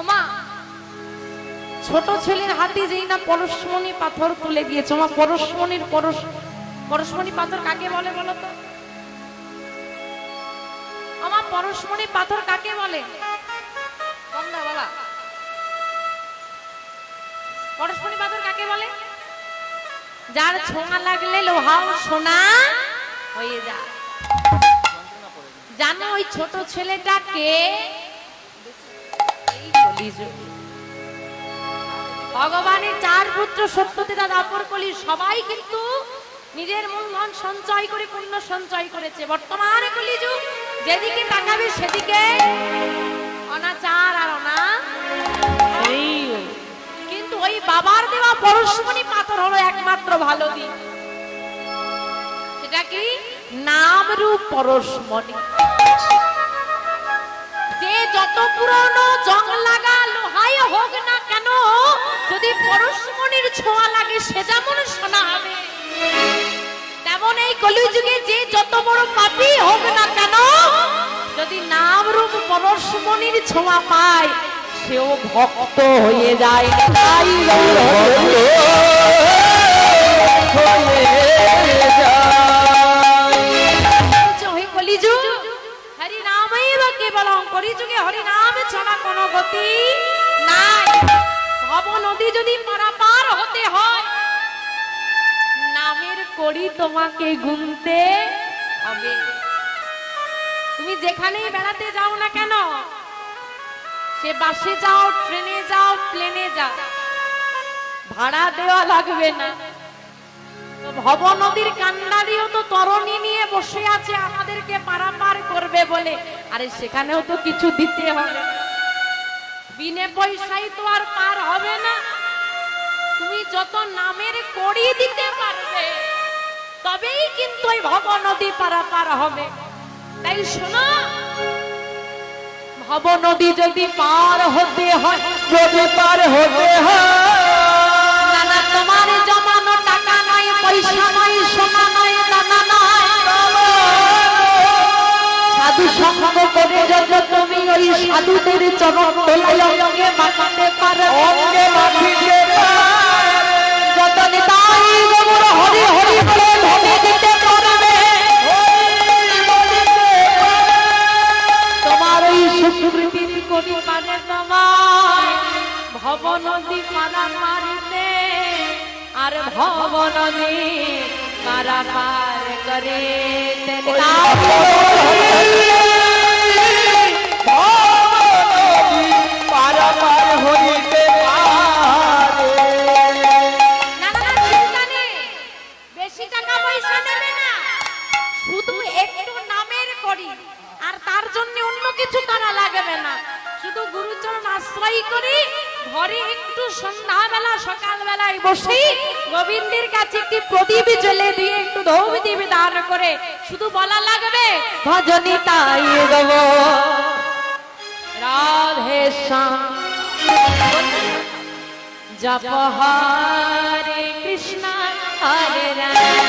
ওমা ছোট ছেলের হাতে যেই না পরশমণি পাথর তুলে দিয়েছে। ওমা পরশমণির পরশ, পরশমণি পাথর কাকে বলে বলো তো? আমার পরশমণি পাথর কাকে বলে। পরশমণি পাথর কাকে বলে? যার ছোঁয়া লাগলে লোহাও সোনা হয়ে যায়। জানো ওই ছোট ছেলেটাকে ভগবানের চার পুত্র সত্যতেরা দাপর কলি সবাই কিন্তু নিজের মূলধন সঞ্চয় করে, পুণ্য সঞ্চয় করেছে। বর্তমানে কলিযুগ, যেদিকে তাকাবে সেদিকে অনাচার আর অনা কিন্তু ওই বাবার দেওয়া পরশমণি পাথর হলো একমাত্র ভালো দিক। সেটা কি? নাম রূপ পরশমণি। যত পুরনো জং লাগা লোহাই হোক না কেন, যদি পরশমণির ছোঁয়া লাগে সে যেমন শোনা হবে। তেমন এই কলিযুগে যে যত বড় পাপী হোক না কেন, যদি নাম রূপ পরশমণির ছোঁয়া পায়, সেও ভক্ত হয়ে যায়। ভাড়া দেওয়া লাগবে না। ভব নদীর কান্ডারিও তো তরণী নিয়ে বসে আছে, আমাদেরকে পারাপার করবে বলে। আরে সেখানেও তো কিছু দিতে হবে। বিনে পয়সায় তো আর পার হবে না। তুমি যত নামের কড়ি দিতে পারবে, তবেই কিন্তু ওই ভব নদী পারাপার হবে। তাই শোনো ভব নদী যদি পার হতে হয়, যদি পার হতে না তোমার জমানো টাকা নয় পয়সা নয় সোনা নয় দানা নয়। সাধু সঙ্গ করে যত তুমি ওই সাধুদের চরণ তোলাই অঙ্গে মাখাতে পারো। অঙ্গে মাখিতে যত নিতাই গৌর হরি হরি বলে ধনে দিতে পারবে। তোমার ওই সুকৃতির করি মানে তোমার ভব নদী মারিতে আর ভব নদী পারা করে পারাপার হইতে পারে ঘরে একটু সন্ধ্যাবেলা, সকালবেলায় বসে গোবিন্দের কাছে একটি প্রদীপ জ্বলে দিয়ে একটু ধূপ দ্বীপ দান করে, শুধু বলা লাগবে, ভজনী তাই দেব রাধে শ্যাম। জপ হরে কৃষ্ণ, হরে রাম।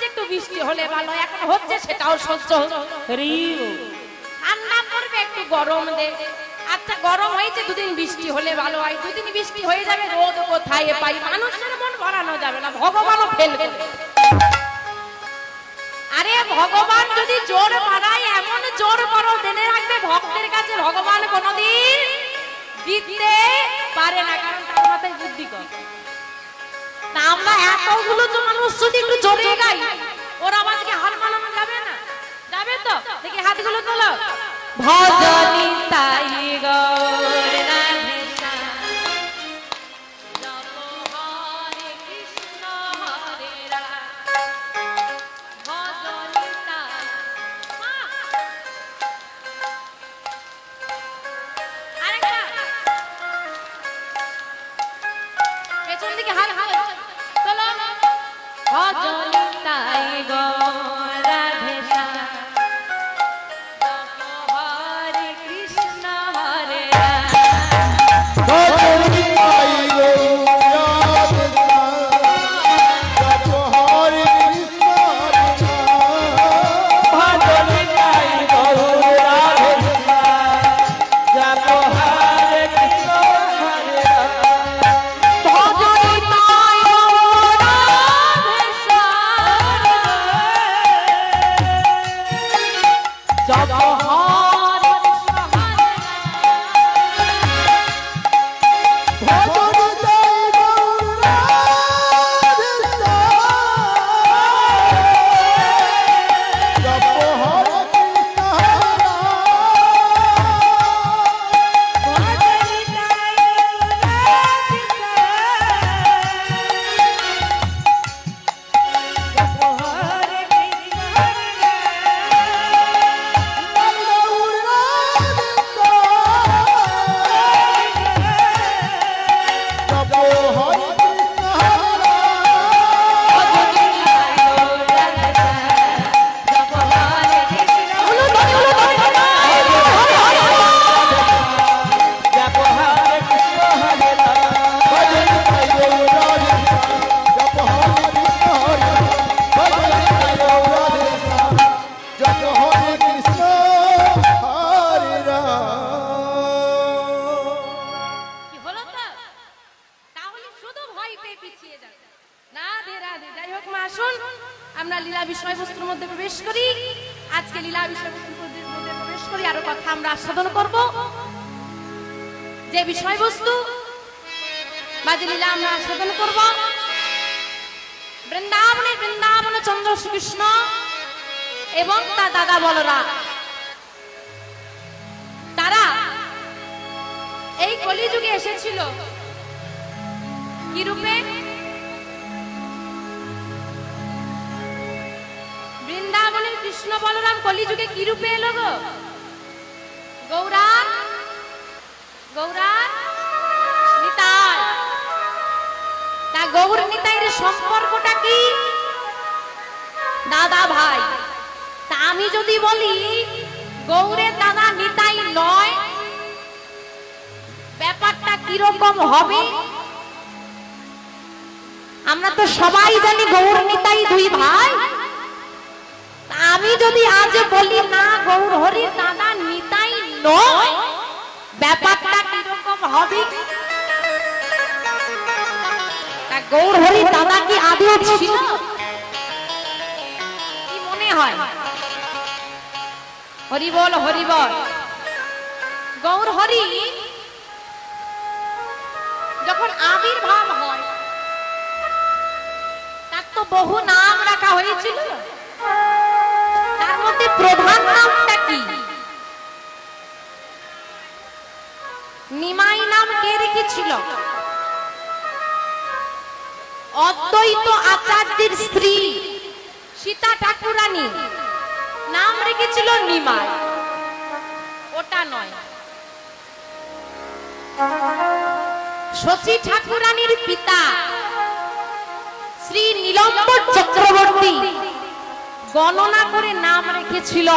হচ্ছে একটু বৃষ্টি হলে ভালো এখন হচ্ছে সেটাও সহ্য ঠান্ডা পড়বে একটু গরম দে। আচ্ছা গরম হয়েছে দুদিন বৃষ্টি হলে ভালো হয়। দুদিন বৃষ্টি হয়ে যাবে রোদ কোথায় পাই? মানুষের মন ভরানো যাবে না ভগবানও ফেলবে। আরে ভগবান যদি জোর বাড়ায় এমন জোর বড় দেনে রাখবে ভক্তের কাছে ভগবান কোনদিন দিতে পারে না। এতগুলো তো মানুষ যদি একটু জোরে গাই ওর আওয়াজকে হার মানানো যাবে না। যাবে তো? দেখি হাতগুলো তোলো। ভজনী তাই গৌর ভজনী তাই শুধু ভয় পেয়ে পিছিয়ে যাবে। রাধে রাধে। যাই হোক, মা আসুন আমরা লীলা বিষয়বস্তুর মধ্যে প্রবেশ করি আজকে লীলা বিষয়বস্তুর মধ্যে প্রবেশ করি, আরও কথা আমরা আস্বাদন করব যে বিষয়বস্তু বা যে লীলা আমরা আস্বাদন করব, বৃন্দাবনে, বৃন্দাবন চন্দ্র শ্রীকৃষ্ণ এবং তার দাদা বলরাম তারা এই কলিযুগে এসেছিল কি রূপে? বৃন্দাবনের কৃষ্ণ বলরাম কলিযুগে কি রূপে এলো গো? গৌরা গৌরা নিতাই। তা গৌর নিতাইয়ের সম্পর্কটা কি? দাদা ভাই, তা আমি যদি বলি গৌরের দাদা নিতাই নয়, ব্যাপারটা কীরকম হবে? আমরা তো সবাই জানি গৌর নিতাই দুই ভাই। আমি যদি আজ বলি, না গৌর হরির দাদা নিতাই নয়, ব্যাপারটা কীরকম হবে? গৌর হরি দাদা কি আদেও ছিল? কি মনে হয়? হরি বল হরি বল। গৌর হরি, যখন আবির্ভাব হয় তো বহু নাম রাখা হয়েছিল। তার মধ্যে প্রধান নামটা কি? নিমাই নাম কে রেখেছিল? অদ্বৈত আচার্যের স্ত্রী সীতা ঠাকুরানী। নাম রেখেছিল নিমাই। ওটা নয়। শচী ঠাকুরানীর পিতা শ্রী নীলম্বর চক্রবর্তী গণনা করে নাম রেখেছিল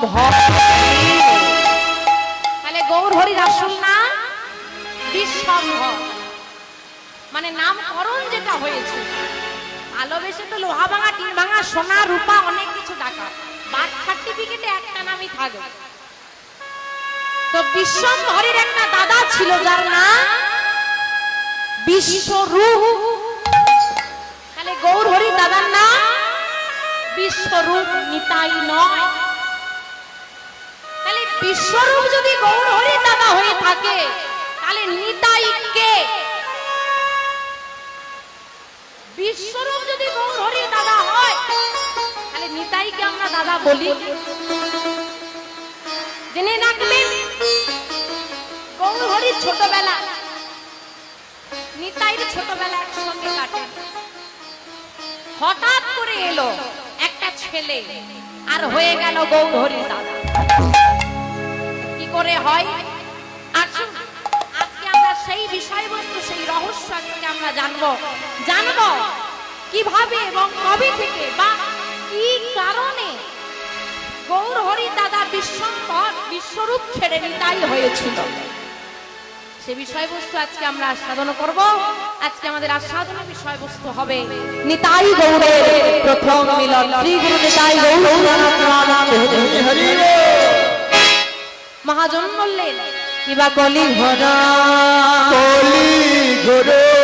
তাহলে বিশ্বম্ভর। মানে নামকরণ যেটা হয়েছে, ভালোবেসে তো লোহা ভাঙা টিন ভাঙা সোনা, রূপা, অনেক কিছু টাকা বার্থ সার্টিফিকেটে একটা নামই থাকবে। তো বিশ্বম্ভরের একটা দাদা ছিল যার নাম বিশ্বরূপ। মানে তাহলে গৌর হরি দাদার নাম বিশ্বরূপ নিতাই নয়। তাহলে বিশ্বরূপ যদি গৌর হরি দাদা হয়ে থাকে, তাহলে নিতাই কে? বিশ্বরূপ যদি গৌর হরি দাদা হয়, তাহলে নিতাই কে আমরা দাদা বলি। জেনে রাখবেন গৌর হরি ছোটবেলা নিতাইয়ের ছোটবেলা একসঙ্গে কাটে হঠাৎ করে এলো একটা ছেলে আর হয়ে গেল গৌরহরির দাদা। কি করে হয়? আসুন আজকে আমরা সেই বিষয়বস্তু, সেই রহস্য আজকে আমরা জানব। জানব কীভাবে এবং কবে থেকে বা কি কারণে গৌর হরি দাদা বিশ্বঙ্কর বিশ্বরূপ ছেড়ে নিতাই হয়েছিল। সে বিষয়বস্তু আজকে আমরা আস্বাদন করব। আজকে আমাদের আস্বাদনের বিষয়বস্তু হবে নিতাই গৌরের প্রথম মিলন। শ্রী গুরু নিতাই মহাজন বললেন কিবা কলি ঘর কলি ঘরে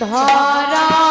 ধর্ম